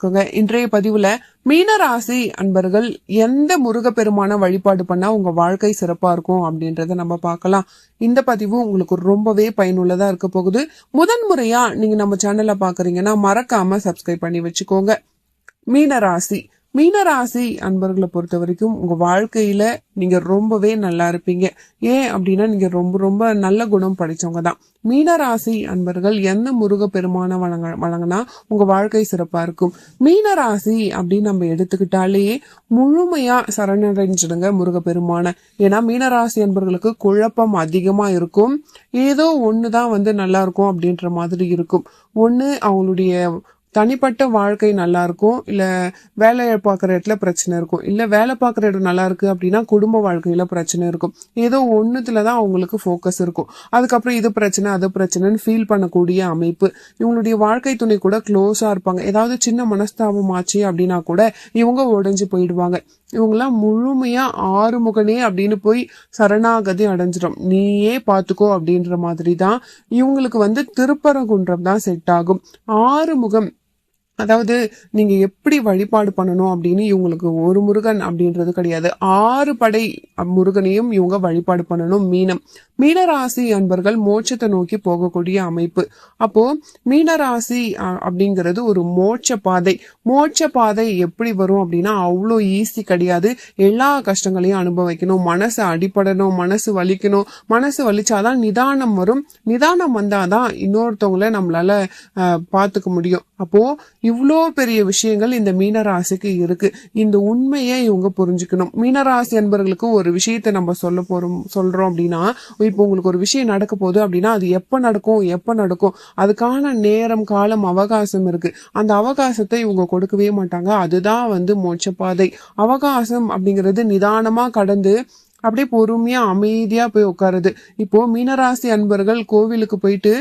இன்றைய பதிவுல மீனராசி அன்பர்கள் எந்த முருகப்பெருமான வழிபாடு பண்ணா உங்க வாழ்க்கை சிறப்பா இருக்கும் அப்படின்றத நம்ம பார்க்கலாம். இந்த பதிவு உங்களுக்கு ரொம்பவே பயனுள்ளதா இருக்க போகுது. முதன் முறையா நீங்க நம்ம சேனல்ல பாக்குறீங்கன்னா மறக்காம சப்ஸ்கிரைப் பண்ணி வச்சுக்கோங்க. மீனராசி மீனராசி அன்பர்களை பொறுத்த வரைக்கும் உங்க வாழ்க்கையில நீங்க ரொம்பவே நல்லா இருப்பீங்க. ஏன் அப்படின்னா நீங்க ரொம்ப ரொம்ப நல்ல குணம் படைச்சவங்க தான். மீனராசி அன்பர்கள் எந்த முருக பெருமான வழங்க வழங்கினா உங்க வாழ்க்கை சிறப்பா இருக்கும். மீனராசி அப்படின்னு நம்ம எடுத்துக்கிட்டாலே முழுமையா சரணடைஞ்சிடுங்க முருக பெருமான ஏன்னா மீனராசி அன்பர்களுக்கு குழப்பம் அதிகமா இருக்கும். ஏதோ ஒண்ணுதான் வந்து நல்லா இருக்கும் அப்படின்ற மாதிரி இருக்கும். ஒன்று அவங்களுடைய தனிப்பட்ட வாழ்க்கை நல்லா இருக்கும் இல்லை வேலை பார்க்குற இடத்துல பிரச்சனை இருக்கும். இல்லை வேலை பார்க்குற இடம் நல்லா இருக்குது அப்படின்னா குடும்ப வாழ்க்கையில் பிரச்சனை இருக்கும். ஏதோ ஒன்றுத்துல தான் அவங்களுக்கு ஃபோக்கஸ் இருக்கும். அதுக்கப்புறம் இது பிரச்சனை அது பிரச்சனைன்னு ஃபீல் பண்ணக்கூடிய அமைப்பு. இவங்களுடைய வாழ்க்கை துணை கூட க்ளோஸாக இருப்பாங்க. ஏதாவது சின்ன மனஸ்தாபம் ஆச்சு அப்படின்னா கூட இவங்க உடைஞ்சு போயிடுவாங்க. இவங்கெல்லாம் முழுமையாக ஆறுமுகனே அப்படின்னு போய் சரணாகதி அடைஞ்சிடும். நீயே பார்த்துக்கோ அப்படின்ற மாதிரி தான் இவங்களுக்கு வந்து திருப்பரங்குன்றம் தான் செட் ஆகும். ஆறுமுகம் அதாவது நீங்க எப்படி வழிபாடு பண்ணணும் அப்படின்னு இவங்களுக்கு ஒரு முருகன் அப்படின்றது கிடையாது. ஆறு படை முருகனையும் இவங்க வழிபாடு பண்ணணும். மீனம். மீனராசி அன்பர்கள் மோட்சத்தை நோக்கி போகக்கூடிய அமைப்பு. அப்போ மீனராசி அ- அப்படிங்கிறது ஒரு மோட்ச பாதை. மோட்ச பாதை எப்படி வரும் அப்படின்னா அவ்வளோ ஈஸி கிடையாது. எல்லா கஷ்டங்களையும் அனுபவிக்கணும். மனசு அடிபடணும். மனசு வலிக்கணும். மனசு வலிச்சாதான் நிதானம் வரும். நிதானம் வந்தாதான் இன்னொருத்தவங்கள நம்மளால பார்த்துக்க முடியும். அப்போ இவ்வளோ பெரிய விஷயங்கள் இந்த மீனராசிக்கு இருக்கு. இந்த உண்மையை இவங்க புரிஞ்சுக்கணும். மீனராசி என்பவர்களுக்கு ஒரு விஷயத்தை நம்ம சொல்ல போறோம் சொல்றோம் அப்படின்னா இப்போ உங்களுக்கு ஒரு விஷயம் நடக்க போகுது அப்படின்னா அது எப்போ நடக்கும் எப்போ நடக்கும்? அதுக்கான நேரம் காலம் அவகாசம் இருக்கு. அந்த அவகாசத்தை இவங்க கொடுக்கவே மாட்டாங்க. அதுதான் வந்து மோட்சப்பாதை. அவகாசம் அப்படிங்கிறது நிதானமா கடந்து அப்படியே பொறுமையா அமைதியா போய் உட்காருது இப்போ மீனராசி அன்பர்கள் கோவிலுக்கு போயிட்டு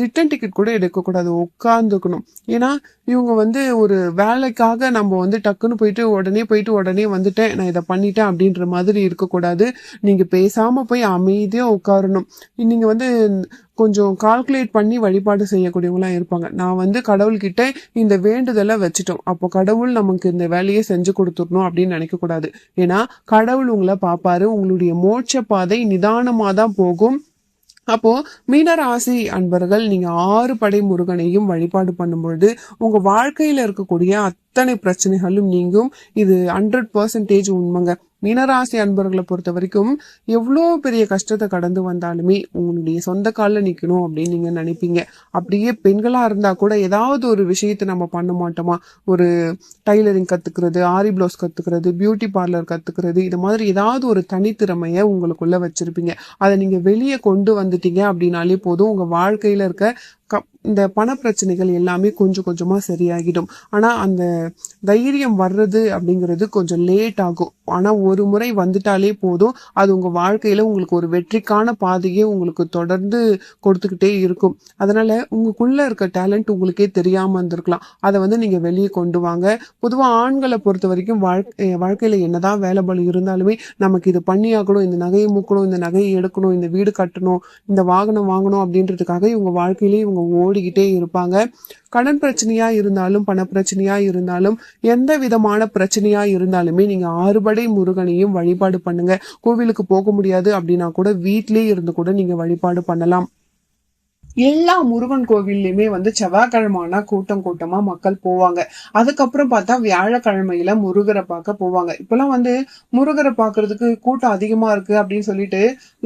ரிட்டர்ன் டிக்கெட் கூட எடுக்கக்கூடாது உட்காந்துக்கணும் ஏன்னா இவங்க வந்து ஒரு வேலைக்காக நம்ம வந்து டக்குன்னு போயிட்டு உடனே போயிட்டு உடனே வந்துட்டேன் நான் இதை பண்ணிட்டேன் அப்படின்ற மாதிரி இருக்கக்கூடாது. நீங்க பேசாம போய் அமைதியா உட்காரணும் நீங்க வந்து கொஞ்சம் கால்குலேட் பண்ணி வழிபாடு செய்யக்கூடியவங்களாம் இருப்பாங்க. நான் வந்து கடவுள்கிட்ட இந்த வேண்டுதலை வச்சுட்டோம். அப்போ கடவுள் நமக்கு இந்த வேலையை செஞ்சு கொடுத்துடணும் அப்படின்னு நினைக்கக்கூடாது ஏன்னா கடவுள் உங்களை பார்ப்பாரு. உங்களுடைய மோட்ச பாதை நிதானமாக தான் போகும். அப்போ மீனராசி அன்பர்கள் நீங்க ஆறு படை முருகனையும் வழிபாடு பண்ணும்பொழுது உங்க வாழ்க்கையில இருக்கக்கூடிய அத்தனை பிரச்சனைகளும் நீங்கும். இது ஹண்ட்ரட் பர்சன்டேஜ் உண்மைங்க. மீனராசி அன்பர்களை பொறுத்த வரைக்கும் எவ்வளோ பெரிய கஷ்டத்தை கடந்து வந்தாலுமே உங்களுடைய சொந்த காலில் நிற்கணும் அப்படின்னு நீங்க நினைப்பீங்க. அப்படியே பெண்களா இருந்தா கூட ஏதாவது ஒரு விஷயத்தை நம்ம பண்ண மாட்டோமா? ஒரு டைலரிங் கத்துக்கிறது ஆரி பிளவுஸ் கத்துக்கிறது பியூட்டி பார்லர் கத்துக்கிறது இது மாதிரி ஏதாவது ஒரு தனித்திறமைய உங்களுக்குள்ள வச்சிருப்பீங்க. அதை நீங்க வெளியே கொண்டு வந்துட்டீங்க அப்படின்னாலே போதும். உங்க வாழ்க்கையில இருக்க க- இந்த பண பிரச்சனைகள் எல்லாமே கொஞ்சம் கொஞ்சமாக சரியாகிடும். ஆனால் அந்த தைரியம் வர்றது அப்படிங்கிறது கொஞ்சம் லேட் ஆகும். ஆனால் ஒரு முறை வந்துட்டாலே போதும். அது உங்கள் வாழ்க்கையில் உங்களுக்கு ஒரு வெற்றிக்கான பாதையை உங்களுக்கு தொடர்ந்து கொடுத்துக்கிட்டே இருக்கும். அதனால் உங்களுக்குள்ளே இருக்க டேலண்ட் உங்களுக்கே தெரியாமல் இருந்திருக்கலாம். அதை வந்து நீங்கள் வெளியே கொண்டு வாங்க. பொதுவாக ஆண்களை பொறுத்த வரைக்கும் வாழ்க்கை வாழ்க்கையில் என்னதான் வேலை பலம் இருந்தாலுமே நமக்கு இது பண்ணியாகணும் இந்த நகையை மூக்கணும் இந்த நகையை எடுக்கணும் இந்த வீடு கட்டணும் இந்த வாகனம் வாங்கணும் அப்படின்றதுக்காக இவங்க வாழ்க்கையிலேயே அவங்க ஓடிக்கிட்டே இருப்பாங்க. கடன் பிரச்சனையா இருந்தாலும் பண பிரச்சனையா இருந்தாலும் எந்த விதமான பிரச்சனையா இருந்தாலுமே நீங்க ஆறுபடை முருகனையும் வழிபாடு பண்ணுங்க. கோவிலுக்கு போக முடியாது அப்படின்னா கூட வீட்டிலேயே இருந்து கூட நீங்க வழிபாடு பண்ணலாம். எல்லா முருகன் கோவில்லையுமே வந்து செவ்வாய்க்கிழமைனா கூட்டம் கூட்டமா மக்கள் போவாங்க. அதுக்கப்புறம் பார்த்தா வியாழக்கிழமையில முருகரை பார்க்க போவாங்க. இப்பெல்லாம் வந்து முருகரை பார்க்கறதுக்கு கூட்டம் அதிகமா இருக்கு அப்படின்னு சொல்லிட்டு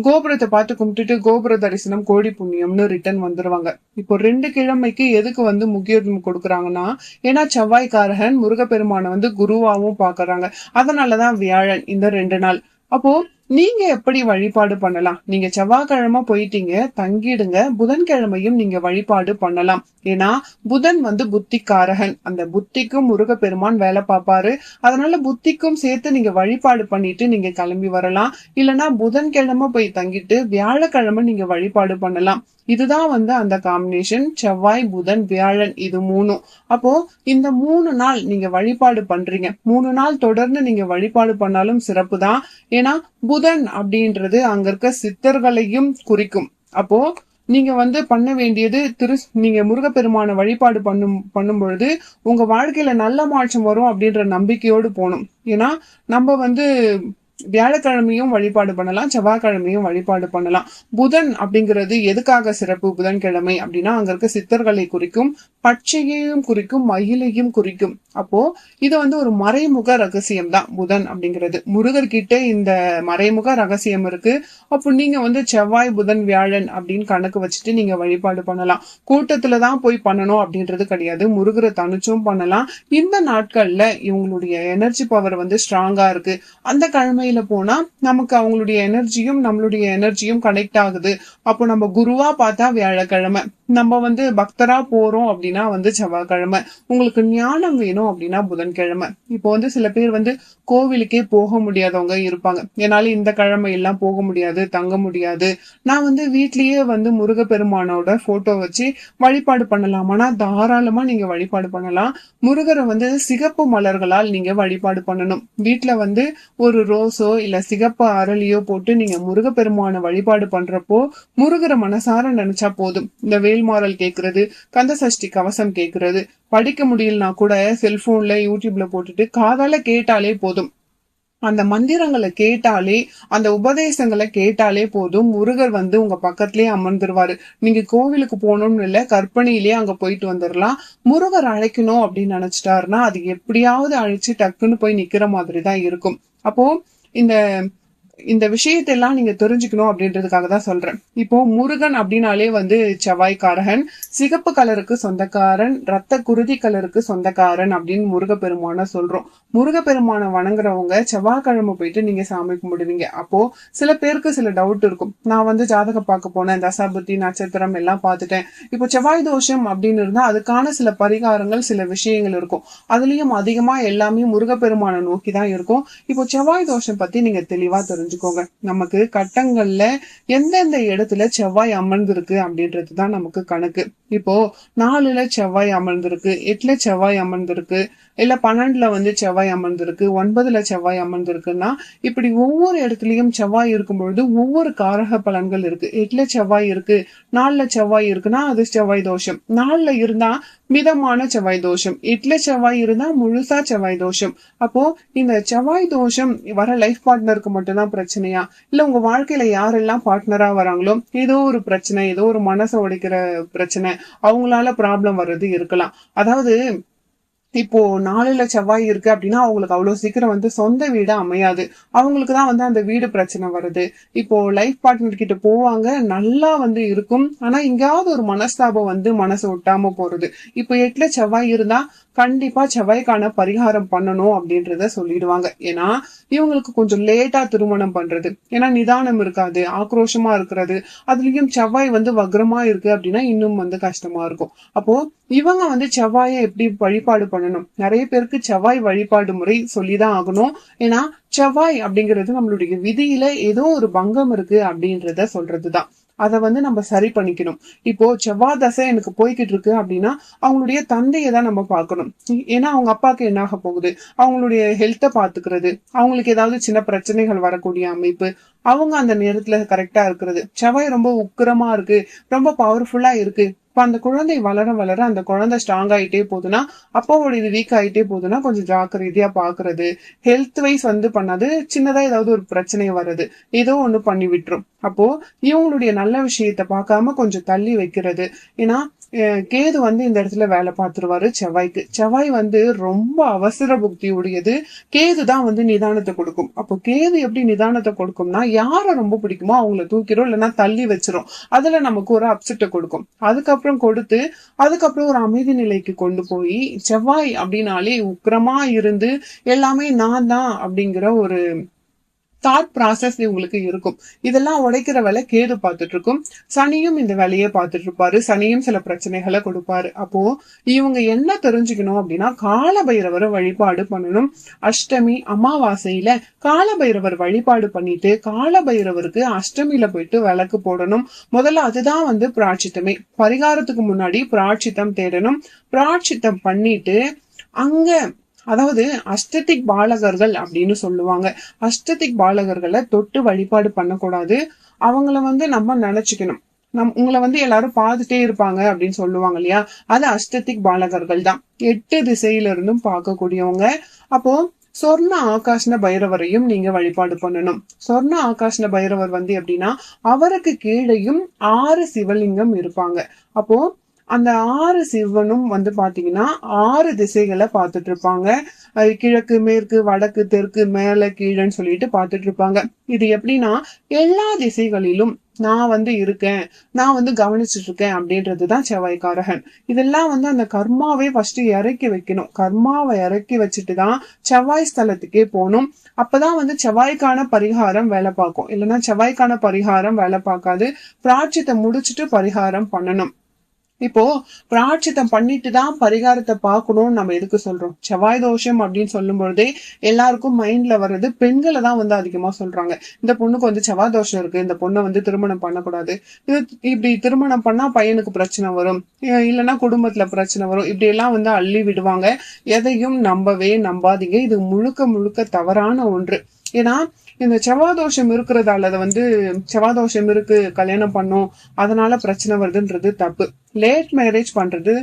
கோபுரத்தை பார்த்து கும்பிட்டுட்டு கோபுர தரிசனம் கோடி புண்ணியம்னு ரிட்டர்ன் வந்துருவாங்க. இப்போ ரெண்டு கிழமைக்கு எதுக்கு வந்து முக்கியத்துவம் கொடுக்குறாங்கன்னா ஏன்னா செவ்வாய்க்காரகன் முருகப்பெருமானை வந்து குருவாவும் பாக்குறாங்க அதனாலதான் வியாழன் இந்த ரெண்டு நாள். அப்போ நீங்க எப்படி வழிபாடு பண்ணலாம்? நீங்க செவ்வாய்க்கிழமை போயிட்டீங்க தங்கிடுங்க. புதன்கிழமையும் நீங்க வழிபாடு பண்ணலாம். ஏன்னா புதன் வந்து புத்திக்காரகன். அந்த புத்திக்கும் முருகப்பெருமான் வேலை பார்ப்பாரு. அதனால புத்திக்கும் சேர்த்து நீங்க வழிபாடு பண்ணிட்டு நீங்க கிளம்பி வரலாம். இல்லனா புதன்கிழமை போய் தங்கிட்டு வியாழக்கிழமை நீங்க வழிபாடு பண்ணலாம். இதுதான் வந்து அந்த காம்பினேஷன் செவ்வாய் புதன் வியாழன் இது மூணும் அப்போ இந்த மூணு நாள் நீங்க வழிபாடு பண்றீங்க. மூணு நாள் தொடர்ந்து நீங்க வழிபாடு பண்ணாலும் சிறப்பு தான் ஏன்னா புதன் அப்படின்றது அங்க இருக்க சித்தர்களையும் குறிக்கும். அப்போ நீங்க வந்து பண்ண வேண்டியது திரு நீங்க முருகப்பெருமான வழிபாடு பண்ணும் பண்ணும் பொழுது உங்க வாழ்க்கையில நல்ல மாற்றம் வரும் அப்படின்ற நம்பிக்கையோடு போகணும். ஏன்னா நம்ம வந்து வியாழக்கிழமையும் வழிபாடு பண்ணலாம் செவ்வாய்க்கிழமையும் வழிபாடு பண்ணலாம். புதன் அப்படிங்கிறது எதுக்காக சிறப்பு? புதன்கிழமை அப்படின்னா அங்க இருக்க சித்தர்களை குறிக்கும் பச்சையையும் குறிக்கும் மயிலையும் குறிக்கும். அப்போ இது வந்து ஒரு மறைமுக ரகசியம் தான் புதன் அப்படிங்கிறது. முருகர்கிட்ட இந்த மறைமுக ரகசியம் இருக்கு. அப்போ நீங்க வந்து செவ்வாய் புதன் வியாழன் அப்படின்னு கணக்கு வச்சுட்டு நீங்க வழிபாடு பண்ணலாம். கூட்டத்துல தான் போய் பண்ணணும் அப்படின்றது கிடையாது. முருகரை தனிச்சும் பண்ணலாம். இந்த நாட்கள்ல இவங்களுடைய எனர்ஜி பவர் வந்து ஸ்ட்ராங்கா இருக்கு. அந்த கிழமையில போனா நமக்கு அவங்களுடைய எனர்ஜியும் நம்மளுடைய எனர்ஜியும் கனெக்ட் ஆகுது. அப்போ நம்ம குருவா பார்த்தா வியாழக்கிழமை. நம்ம வந்து பக்தரா போறோம் அப்படின்னா வந்து செவ்வாய்க்கிழமை. உங்களுக்கு ஞானம் வேணும் அப்படின்னா புதன்கிழமை. இப்போ வந்து சில பேர் வந்து கோவிலுக்கே போக முடியாதவங்க இருப்பாங்க. என்னால இந்த கிழமை எல்லாம் போக முடியாது தங்க முடியாது. நான் வந்து வீட்லயே வந்து முருகப்பெருமானோட போட்டோ வச்சு வழிபாடு பண்ணலாமானா தாராளமா நீங்க வழிபாடு பண்ணலாம். முருகரை வந்து சிகப்பு மலர்களால் நீங்க வழிபாடு பண்ணணும். வீட்டுல வந்து ஒரு ரோஸோ இல்ல சிகப்பு அரளியோ போட்டு நீங்க முருகப்பெருமான வழிபாடு பண்றப்போ முருகரை மனசார நினைச்சா போதும். இந்த வேல்மாறல் கேட்கறது கந்த சஷ்டி கவசம் கேட்கறது படிக்க முடியலனா கூட செல்போன்ல யூடியூப்ல போட்டுட்டு காதால கேட்டாலே போதும். அந்த மந்திரங்களை கேட்டாலே அந்த உபதேசங்களை கேட்டாலே போதும். முருகர் வந்து உங்க பக்கத்துலயே அமர்ந்துருவாரு. நீங்க கோவிலுக்கு போகணும்னு இல்லை கற்பனையிலேயே அங்க போயிட்டு வந்துடலாம் முருகர் அழைக்கணும் அப்படின்னு நினைச்சிட்டாருன்னா அது எப்படியாவது அழைச்சு டக்குன்னு போய் நிக்கிற மாதிரி தான் இருக்கும். அப்போ இந்த இந்த விஷயத்தெல்லாம் நீங்க தெரிஞ்சுக்கணும் அப்படின்றதுக்காக தான் சொல்றேன். இப்போ முருகன் அப்படின்னாலே வந்து செவ்வாய்க்காரகன் சிகப்பு கலருக்கு சொந்தக்காரன் ரத்த குருதி கலருக்கு சொந்தக்காரன் அப்படின்னு முருகப்பெருமான சொல்றோம். முருகப்பெருமானை வணங்குறவங்க செவ்வாய்க்கிழமை போயிட்டு நீங்க சாமி கும்பிடுவீங்க. அப்போ சில பேருக்கு சில டவுட் இருக்கும். நான் வந்து ஜாதகம் பார்க்க போனேன் தசாபுத்தி நட்சத்திரம் எல்லாம் பார்த்துட்டேன். இப்போ செவ்வாய் தோஷம் அப்படின்னு இருந்தா அதுக்கான சில பரிகாரங்கள் சில விஷயங்கள் இருக்கும். அதுலயும் அதிகமா எல்லாமே முருகப்பெருமானை நோக்கி தான் இருக்கும். இப்போ செவ்வாய் தோஷம் பத்தி நீங்க தெளிவா தெரிஞ்சுக்கோங்க. நமக்கு கட்டங்கள்ல எந்தெந்த இடத்துல செவ்வாய் அமர்ந்திருக்கு அப்படின்றது தான் நமக்கு கணக்கு. இப்போ நாலுல செவ்வாய் அமர்ந்திருக்கு எட்டுல செவ்வாய் அமர்ந்திருக்கு இல்ல பன்னெண்டுல வந்து செவ்வாய் அமர்ந்திருக்கு ஒன்பதுல செவ்வாய் அமர்ந்திருக்குன்னா இப்படி ஒவ்வொரு இடத்துலயும் செவ்வாய் இருக்கும் பொழுது ஒவ்வொரு காரக பலன்கள் இருக்கு. எட்டுல செவ்வாய் இருக்கு நாலுல செவ்வாய் இருக்குன்னா அது செவ்வாய் தோஷம். நாலுல இருந்தா மிதமான செவ்வாய் தோஷம். எட்டுல செவ்வாய் இருந்தா முழுசா செவ்வாய் தோஷம். அப்போ இந்த செவ்வாய் தோஷம் வர லைஃப் பார்ட்னருக்கு மட்டும்தான் பிரச்சனையா? இல்ல உங்க வாழ்க்கையில யாரெல்லாம் பார்ட்னரா வராங்களோ ஏதோ ஒரு பிரச்சனை ஏதோ ஒரு மனசை உடைக்கிற பிரச்சனை அவங்களால ப்ராப்ளம் வர்றது இருக்கலாம். அதாவது இப்போ நாலுல செவ்வாய் இருக்கு அப்படின்னா அவங்களுக்கு அவ்வளவு சீக்கிரம் வந்து சொந்த வீடு அமையாது. அவங்களுக்கு தான் வந்து அந்த வீடு பிரச்சனை வருது. இப்போ லைஃப் பார்ட்னர் கிட்ட போவாங்க நல்லா வந்து இருக்கும். ஆனா எங்கேயாவது ஒரு மனஸ்தாபம் வந்து மனசு ஒட்டாம போறது. இப்போ எட்டுல செவ்வாய் இருந்தா கண்டிப்பா செவ்வாய்க்கான பரிகாரம் பண்ணணும் அப்படின்றத சொல்லிடுவாங்க. ஏன்னா இவங்களுக்கு கொஞ்சம் லேட்டா திருமணம் பண்றது. ஏன்னா நிதானம் இருக்காது ஆக்ரோஷமா இருக்கிறது. அதுலயும் செவ்வாய் வந்து வக்ரமா இருக்கு அப்படின்னா இன்னும் வந்து கஷ்டமா இருக்கும். அப்போ இவங்க வந்து செவ்வாயை எப்படி வழிபாடு பண்ணணும்? நிறைய பேருக்கு செவ்வாய் வழிபாடு முறை சொல்லிதான் ஆகணும். ஏன்னா செவ்வாய் அப்படிங்கிறது நம்மளுடைய விதியில ஏதோ ஒரு பங்கம் இருக்கு அப்படின்றத சொல்றதுதான். அதை வந்து நம்ம சரி பண்ணிக்கணும். இப்போ செவ்வாய் தசை எனக்கு போய்கிட்டு இருக்கு அப்படின்னா அவங்களுடைய தந்தையை தான் நம்ம பார்க்கணும். ஏன்னா அவங்க அப்பாவுக்கு என்ன ஆக போகுது? அவங்களுடைய ஹெல்த்தை பாத்துக்கிறது அவங்களுக்கு ஏதாவது சின்ன பிரச்சனைகள் வரக்கூடிய அமைப்பு. அவங்க அந்த நேரத்துல கரெக்டா இருக்கிறது. செவ்வாய் ரொம்ப உக்கிரமா இருக்கு. ரொம்ப பவர்ஃபுல்லா இருக்கு. இப்போ அந்த குழந்தை வளர வளர அந்த குழந்தை ஸ்ட்ராங் ஆகிட்டே போகுதுன்னா அப்பாவோட இது வீக் ஆகிட்டே போகுதுன்னா கொஞ்சம் ஜாக்கிரதையாக பாக்குறது. ஹெல்த் வைஸ் வந்து பண்ணாது சின்னதா ஏதாவது ஒரு பிரச்சனை வர்றது. ஏதோ ஒண்ணு பண்ணி விட்டுரும். அப்போ இவங்களுடைய நல்ல விஷயத்த பார்க்காம கொஞ்சம் தள்ளி வைக்கிறது. ஏன்னா கேது வந்து இந்த இடத்துல வேலை பார்த்துருவாரு செவ்வாய்க்கு. செவ்வாய் வந்து ரொம்ப அவசர புக்தி உடையது. கேது தான் வந்து நிதானத்தை கொடுக்கும். அப்போ கேது எப்படி நிதானத்தை கொடுக்கும்னா யாரை ரொம்ப பிடிக்குமோ அவங்கள தூக்கிடும் இல்லைன்னா தள்ளி வச்சிரும். அதுல நமக்கு ஒரு அப்செட்டை கொடுக்கும். அதுக்கப்புறம் கொடுத்து அதுக்கப்புறம் ஒரு அமைதி நிலைக்கு கொண்டு போய் செவ்வாய் அப்படின்னாலே உக்கிரமா இருந்து எல்லாமே நான் தான் அப்படிங்கிற ஒரு தாட் ப்ராசஸ் உங்களுக்கு இருக்கும். இதெல்லாம் உடைக்கிற வேலை கேது பார்த்துட்டு இருக்கும் சனியும் இந்த வேலையை பார்த்துட்டு இருப்பாரு சனியும் சில பிரச்சனைகளை கொடுப்பாரு. அப்போ இவங்க என்ன தெரிஞ்சுக்கணும் அப்படின்னா காலபைரவரை வழிபாடு பண்ணணும். அஷ்டமி அமாவாசையில காலபைரவர் வழிபாடு பண்ணிட்டு காலபைரவருக்கு அஷ்டமியில போயிட்டு விளக்கு போடணும். முதல்ல அதுதான் வந்து பிராட்சித்தமே. பரிகாரத்துக்கு முன்னாடி பிராட்சித்தம் தேடணும். பிராட்சித்தம் பண்ணிட்டு அங்க அதாவது அஸ்தட்டிக் பாலகர்கள் அப்படின்னு சொல்லுவாங்க. அஸ்தட்டிக் பாலகர்களை தொட்டு வழிபாடு பண்ணக்கூடாது. அவங்கள வந்து நம்ம நினைச்சுக்கணும். நம் உங்களை வந்து எல்லாரும் பார்த்துட்டே இருப்பாங்க அப்படின்னு சொல்லுவாங்க இல்லையா? அது அஷ்டத்திக் பாலகர்கள் தான். எட்டு திசையில இருந்தும் பார்க்கக்கூடியவங்க. அப்போ சொர்ண ஆகாஷ்ண பைரவரையும் நீங்க வழிபாடு பண்ணணும். சொர்ண ஆகாஷ்ண பைரவர் வந்து எப்படின்னா அவருக்கு கீழேயும் ஆறு சிவலிங்கம் இருப்பாங்க. அப்போ அந்த ஆறு சிவனும் வந்து பாத்தீங்கன்னா ஆறு திசைகளை பார்த்துட்டு இருப்பாங்க கிழக்கு மேற்கு வடக்கு தெற்கு மேல கீழன்னு சொல்லிட்டு பார்த்துட்டு இருப்பாங்க இது எப்படின்னா எல்லா திசைகளிலும் நான் வந்து இருக்கேன் நான் வந்து கவனிச்சுட்டு இருக்கேன் அப்படின்றது தான் செவ்வாய்க்காரகன். இதெல்லாம் வந்து அந்த கர்மாவே ஃபர்ஸ்ட் இறக்கி வைக்கணும். கர்மாவை இறக்கி வச்சுட்டு தான் செவ்வாய் ஸ்தலத்துக்கே போகணும். அப்பதான் வந்து செவ்வாய்க்கான பரிகாரம் வேலை பார்க்கும். இல்லைன்னா செவ்வாய்க்கான பரிகாரம் வேலை பார்க்காது. பிராட்சித்தை முடிச்சுட்டு பரிகாரம் பண்ணணும். இப்போ பிராட்சித்தம் பண்ணிட்டு தான் பரிகாரத்தை பார்க்கணும்னு நம்ம எதுக்கு சொல்றோம்? செவ்வாய் தோஷம் அப்படின்னு சொல்லும் பொழுதே எல்லாருக்கும் மைண்ட்ல வர்றது பெண்களை தான் வந்து அதிகமா சொல்றாங்க. இந்த பொண்ணுக்கு வந்து செவ்வாய் தோஷம் இருக்கு இந்த பொண்ணை வந்து திருமணம் பண்ணக்கூடாது. இது இப்படி திருமணம் பண்ணா பையனுக்கு பிரச்சனை வரும். இல்லைன்னா குடும்பத்துல பிரச்சனை வரும். இப்படி எல்லாம் வந்து அள்ளி விடுவாங்க. எதையும் நம்பவே நம்பாதீங்க. இது முழுக்க முழுக்க தவறான ஒன்று. ஏன்னா இந்த செவ்வாதோஷம் இருக்கிறதால அதை வந்து செவ்வாதோஷம் இருக்கு கல்யாணம் பண்ணும் அதனால பிரச்சனை வருதுன்றது தப்பு. லேட் மேரேஜ் பண்றது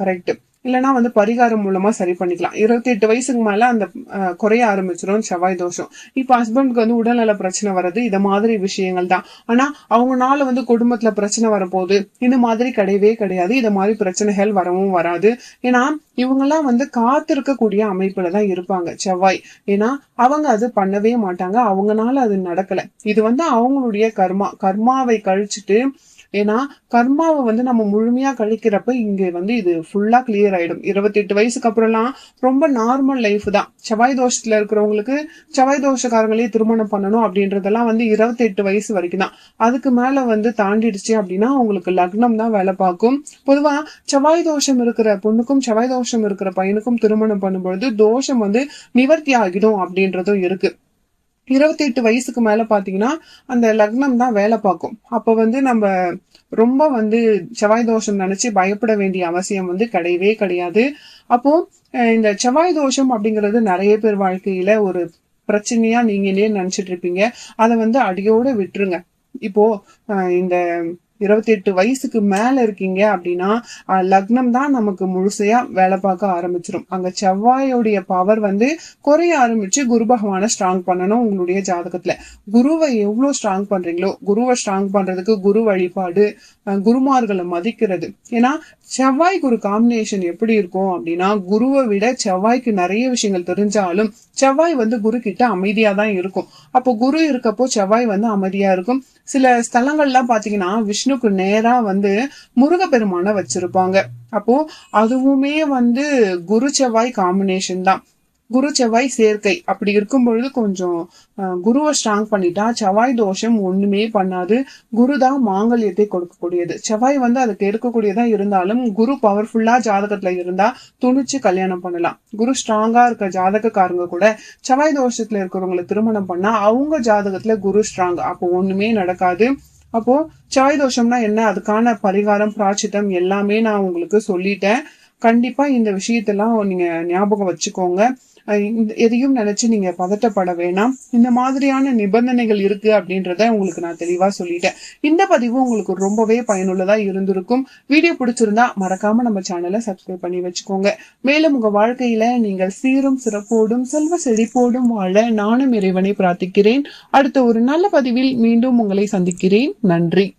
கரெக்ட் இல்லைனா வந்து பரிகாரம் மூலமா சரி பண்ணிக்கலாம். இருபத்தி எட்டு வயசுக்கு மேல அந்த அஹ், குறைய ஆரம்பிச்சிடும் செவ்வாய் தோஷம். இப்ப ஹஸ்பண்ட்க்கு வந்து உடல்நல பிரச்சனை வர்றது இதை மாதிரி விஷயங்கள் தான். ஆனா அவங்கனால வந்து குடும்பத்துல பிரச்சனை வரப்போகுது. இந்த மாதிரி கிடையவே கிடையாது. இதை மாதிரி பிரச்சனைகள் வரவும் வராது. ஏன்னா இவங்கெல்லாம் வந்து காத்திருக்கக்கூடிய அமைப்புல தான் இருப்பாங்க செவ்வாய். ஏன்னா அவங்க அது பண்ணவே மாட்டாங்க. அவங்கனால அது நடக்கல. இது வந்து அவங்களுடைய கர்மா. கர்மாவை கழிச்சிட்டு ஏன்னா கர்மாவை வந்து நம்ம முழுமையா கழிக்கிறப்ப இங்க வந்து இது ஃபுல்லா கிளியர் ஆயிடும். இருபத்தி எட்டு வயசுக்கு அப்புறம்லாம் ரொம்ப நார்மல் லைஃப் தான். செவ்வாய் தோஷத்துல இருக்கிறவங்களுக்கு செவ்வாய் தோஷக்காரங்களே திருமணம் பண்ணணும் அப்படின்றதெல்லாம் வந்து இருபத்தி எட்டு வயசு வரைக்கும் தான். அதுக்கு மேல வந்து தாண்டிடுச்சு அப்படின்னா அவங்களுக்கு லக்னம் தான் வேலை பார்க்கும். பொதுவா செவ்வாய் தோஷம் இருக்கிற பொண்ணுக்கும் செவ்வாய் தோஷம் இருக்கிற பையனுக்கும் திருமணம் பண்ணும்பொழுது தோஷம் வந்து நிவர்த்தி ஆகிடும் அப்படின்றதும் இருக்கு. இருபத்தி எட்டு வயசுக்கு மேலே பார்த்தீங்கன்னா அந்த லக்னம் தான் வேலை பார்க்கும். அப்போ வந்து நம்ம ரொம்ப வந்து செவ்வாய் தோஷம் நினச்சி பயப்பட வேண்டிய அவசியம் வந்து கிடையவே கிடையாது. அப்போ இந்த செவ்வாய் தோஷம் அப்படிங்கிறது நிறைய பேர் வாழ்க்கையில ஒரு பிரச்சனையா நீங்களே நினச்சிட்டு இருப்பீங்க. அதை வந்து அடியோடு விட்டுருங்க. இப்போ இந்த இருபத்தி எட்டு வயசுக்கு மேல இருக்கீங்க அப்படின்னா லக்னம் தான் நமக்கு முழுசையா வேலை பார்க்க ஆரம்பிச்சிடும் அங்க செவ்வாயோடைய பவர் வந்து குறைய ஆரம்பிச்சு குரு பகவானை ஸ்ட்ராங் பண்ணணும் உங்களுடைய ஜாதகத்துல. குருவை எவ்வளவு ஸ்ட்ராங் பண்றீங்களோ குருவை ஸ்ட்ராங் பண்றதுக்கு குரு வழிபாடு குருமார்களை மதிக்கிறது. ஏன்னா செவ்வாய் குரு காம்பினேஷன் எப்படி இருக்கும் அப்படின்னா குருவை விட செவ்வாய்க்கு நிறைய விஷயங்கள் தெரிஞ்சாலும் செவ்வாய் வந்து குரு கிட்ட அமைதியா தான் இருக்கும். அப்போ குரு இருக்கப்போ செவ்வாய் வந்து அமைதியா இருக்கும். சில ஸ்தலங்கள்லாம் பாத்தீங்கன்னா விஷ்ணுக்கு நேரா வந்து முருகப்பெருமான வச்சிருப்பாங்க. அப்போ அதுவுமே வந்து குரு செவ்வாய் காம்பினேஷன் தான். குரு செவ்வாய் சேர்க்கை. அப்படி இருக்கும் பொழுது கொஞ்சம் குருவை ஸ்ட்ராங் பண்ணிட்டா செவ்வாய் தோஷம் ஒண்ணுமே பண்ணாது. குரு தான் மாங்கல்யத்தை கொடுக்கக்கூடியது. செவ்வாய் வந்து அதுக்கு எடுக்கக்கூடியதா இருந்தாலும் குரு பவர்ஃபுல்லா ஜாதகத்துல இருந்தா துணிச்சு கல்யாணம் பண்ணலாம். குரு ஸ்ட்ராங்கா இருக்க ஜாதகக்காரங்க கூட செவ்வாய் தோஷத்துல இருக்கிறவங்களை திருமணம் பண்ணா அவங்க ஜாதகத்துல குரு ஸ்ட்ராங் அப்போ ஒண்ணுமே நடக்காது. அப்போ செவ்வாய் தோஷம்னா என்ன? அதுக்கான பரிகாரம் பிராச்சித்தம் எல்லாமே நான் உங்களுக்கு சொல்லிட்டேன். கண்டிப்பா இந்த விஷயத்தெல்லாம் நீங்க ஞாபகம் வச்சுக்கோங்க. எதையும் நினைச்சு நீங்க பதட்டப்பட வேணாம். இந்த மாதிரியான நிபந்தனைகள் இருக்கு அப்படின்றத உங்களுக்கு நான் தெளிவா சொல்லிட்டேன். இந்த பதிவு உங்களுக்கு ரொம்பவே பயனுள்ளதா இருந்திருக்கும். வீடியோ பிடிச்சிருந்தா மறக்காம நம்ம சேனலை சப்ஸ்கிரைப் பண்ணி வச்சுக்கோங்க. மேலும் உங்க வாழ்க்கையில நீங்கள் சீரும் சிறப்போடும் செல்வ செழிப்போடும் வாழ நானும் இறைவனை பிரார்த்திக்கிறேன். அடுத்த ஒரு நல்ல பதிவில் மீண்டும் உங்களை சந்திக்கிறேன். நன்றி.